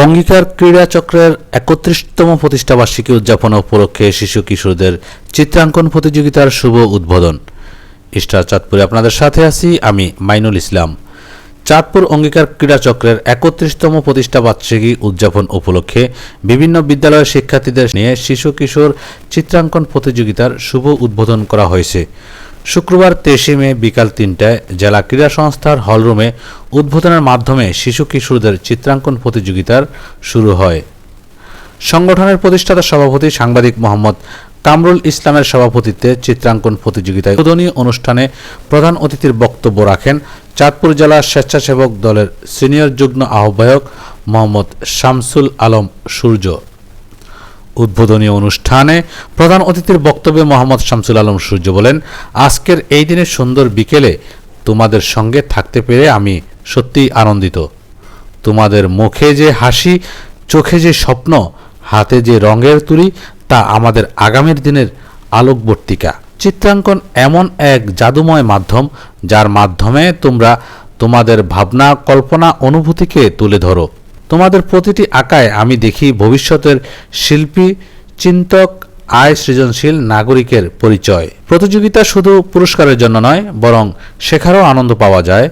অঙ্গীকার ক্রীড়া চক্রের একত্রিশতম প্রতিষ্ঠাবার্ষিকী উদযাপন উপলক্ষে শিশু কিশোরদের চিত্রাঙ্কন প্রতিযোগিতার শুভ উদ্বোধন। স্টার চাঁদপুরে আপনাদের সাথে আছি আমি মাইনুল ইসলাম। চাঁদপুর অঙ্গীকার ক্রীড়া চক্রের একত্রিশতম প্রতিষ্ঠাবার্ষিকী উদযাপন উপলক্ষে বিভিন্ন বিদ্যালয়ের শিক্ষার্থীদের নিয়ে শিশু কিশোর চিত্রাঙ্কন প্রতিযোগিতার শুভ উদ্বোধন করা হয়েছে। শুক্রবার তেইশে মে বিকাল তিনটায় জেলা ক্রীড়া সংস্থার হলরুমে উদ্বোধনের মাধ্যমে শিশু কিশোরদের চিত্রাঙ্কন প্রতিযোগিতার শুরু হয়। সংগঠনের প্রতিষ্ঠাতা সভাপতি সাংবাদিক মোহাম্মদ কামরুল ইসলামের সভাপতিত্বে চিত্রাঙ্কন প্রতিযোগিতায় উদ্বোধনী অনুষ্ঠানে প্রধান অতিথির বক্তব্য রাখেন চাঁদপুর জেলা স্বেচ্ছাসেবক দলের সিনিয়র যুগ্ম আহ্বায়ক মোহাম্মদ শামসুল আলম সূর্য। উদ্বোধনী অনুষ্ঠানে প্রধান অতিথির বক্তব্যে মোহাম্মদ শামসুল আলম সূর্য বলেন, আজকের এই দিনের সুন্দর বিকেলে তোমাদের সঙ্গে থাকতে পেরে আমি সত্যিই আনন্দিত। তোমাদের মুখে যে হাসি, চোখে যে স্বপ্ন, হাতে যে রঙের তুলি, তা আমাদের আগামীর দিনের আলোকবর্তিকা। চিত্রাঙ্কন এমন এক জাদুময় মাধ্যম, যার মাধ্যমে তোমরা তোমাদের ভাবনা, কল্পনা, অনুভূতিকে তুলে ধরো। তোমাদের প্রতিটি আঁকায় আমি দেখি ভবিষ্যতের শিল্পী, চিন্তক, আয় সৃজনশীল নাগরিকের পরিচয়। প্রতিযোগিতা শুধু পুরস্কারের জন্য নয়, বরং শেখারও আনন্দ পাওয়া যায়।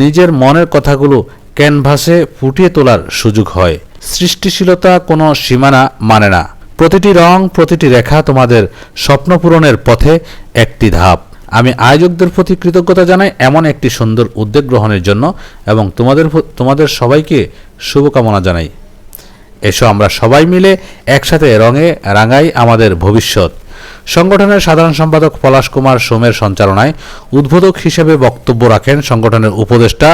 নিজের মনের কথাগুলো ক্যানভাসে ফুটিয়ে তোলার সুযোগ হয়। সৃষ্টিশীলতা কোনো সীমানা মানে না। প্রতিটি রং, প্রতিটি রেখা তোমাদের স্বপ্ন পূরণের পথে একটি ধাপ। আমি আয়োজকদের প্রতি কৃতজ্ঞতা জানাই এমন একটি সুন্দর উদ্যোগ গ্রহণের জন্য এবং তোমাদের তোমাদের সবাইকে শুভকামনা জানাই। এসো আমরা সবাই মিলে একসাথে রঙে রাঙাই আমাদের ভবিষ্যৎ। সংগঠনের সাধারণ সম্পাদক পলাশ কুমার সোমের সঞ্চালনায় উদ্বোধক হিসেবে বক্তব্য রাখেন সংগঠনের উপদেষ্টা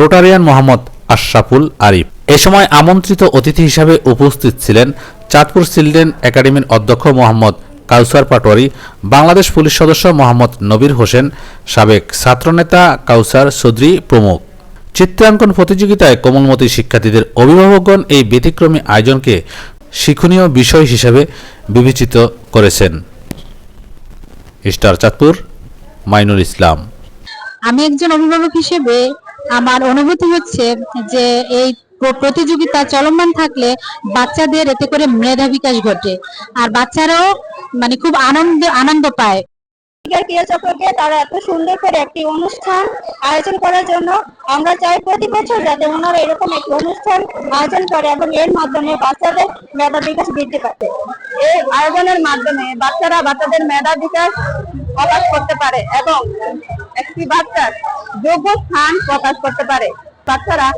রোটারিয়ান মোহাম্মদ আশরাফুল আরিফ। এ সময় আমন্ত্রিত অতিথি হিসাবে উপস্থিত ছিলেন চাঁদপুর চিলড্রেন একাডেমির অধ্যক্ষ মোহাম্মদ কাউসার পাটোয়ারি, বাংলাদেশ পুলিশ সদস্য মোহাম্মদ নবীর হোসেন, সাবেক ছাত্রনেতা কাউসার চৌধুরী প্রমুখ। চিত্রাঙ্কন প্রতিযোগিতায় কোমলমতি শিক্ষার্থীদের অভিভাবকগণ এই ব্যতিক্রমী আয়োজনকে শিক্ষণীয় বিষয় হিসেবে বিবেচিত করেছেন। স্টার চাঁদপুর, মাইনুল ইসলাম। আমি একজন অভিভাবক হিসেবে আমার অনুভূতি হচ্ছে যে এই প্র- প্রতিযোগিতা চলমান থাকলে বাচ্চাদের এতে করে মেধা বিকাশ ঘটে। আর বাচ্চারাও মানে খুব আনন্দ আনন্দ পায়। অঙ্গীকার ক্রীড়া চক্রকে তারা এত সুন্দর করে একটি অনুষ্ঠান আয়োজন করার জন্য, আমরা চাই প্রতি বছর যাতে ওনারা এরকম একটি অনুষ্ঠান আয়োজন করে এবং এর মাধ্যমে বাচ্চাদের মেধা বিকাশ বৃদ্ধি পাচ্ছে। এই আয়োজনের মাধ্যমে বাচ্চারা বাচ্চাদের মেধা বিকাশ প্রকাশ করতে পারে এবং একটি বাচ্চার যোগ্য স্থান প্রকাশ করতে পারে। বাচ্চারা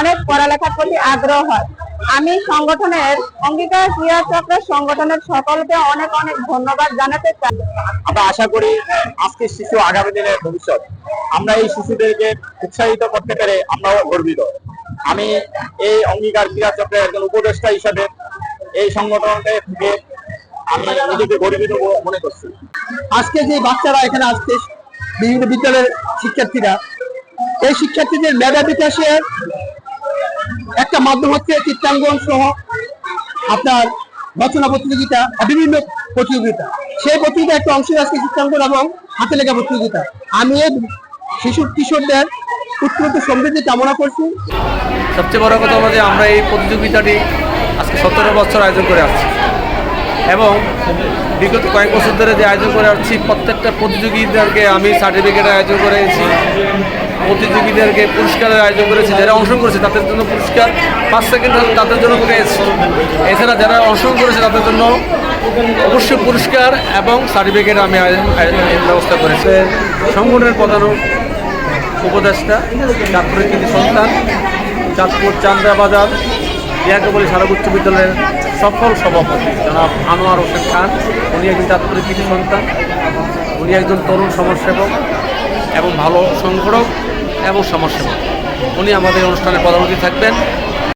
অনেক পড়ালেখার প্রতি আগ্রহ হয়। আমি সংগঠনের অঙ্গীকার ক্রীড়া চক্রের সংগঠনের সকলকে অনেক অনেক ধন্যবাদ জানাতে চাই। আমরা আশা করি আজকের শিশু আগামী দিনের ভবিষ্যৎ। আমরা এই শিশুদেরকে উৎসাহিত করতে পেরে আমরাও গর্বিত। আমি এই অঙ্গীকার ক্রীড়া চক্রের একজন উপদেষ্টা হিসাবে এই সংগঠনকে থেকে আমি নিজেকে গর্বিত মনে করছি। আজকে যে বাচ্চারা এখানে আসছে, বিভিন্ন বিদ্যালয়ের শিক্ষার্থীরা, এই শিক্ষার্থীদের মেধা বিকাশের একটা মাধ্যম হচ্ছে চিত্রাঙ্কন সহ আপনার রচনা প্রতিযোগিতা বিভিন্ন প্রতিযোগিতা। সেই প্রতিযোগিতা একটা অংশ আজকে চিত্রাঙ্কন এবং হাতে লেখা প্রতিযোগিতা। আমি শিশু কিশোরদের উত্তরোত্তর সমৃদ্ধি কামনা করছি। সবচেয়ে বড় কথা যে আমরা এই প্রতিযোগিতাটি আজকে সতেরো বছর আয়োজন করে আসছি। এবং বিগত কয়েক বছর ধরে যে আয়োজন করে আসছি, প্রত্যেকটা প্রতিযোগীদেরকে আমি সার্টিফিকেটের আয়োজন করেছি প্রতিযোগীদেরকে পুরস্কারের আয়োজন করেছে, যারা অংশগ্রহণ করেছে, তাদের জন্য পুরস্কার পাঁচ সেকেন্ড তাদের জন্য প্রাইজ এছাড়া যারা অংশগ্রহণ করেছে, তাদের জন্য অবশ্যই পুরস্কার এবং সার্টিফিকেট আমি ব্যবস্থা করেছি। সংগঠনের প্রধান উপদেষ্টা চাঁদপুরের কৃতি সন্তান, চাঁদপুর চান্দা বাজার ইয়াকে বলি সারক উচ্চ বিদ্যালয়ের সফল সভাপতি, জনাব আনোয়ার হোসেন খান। উনি একজন চাঁদপুরের কৃতি সন্তান, উনি একজন তরুণ সমাজসেবক এবং ভালো সংগঠক। এবং সমাজসেবক উনি আমাদের অনুষ্ঠানে প্রধান অতিথি থাকবেন।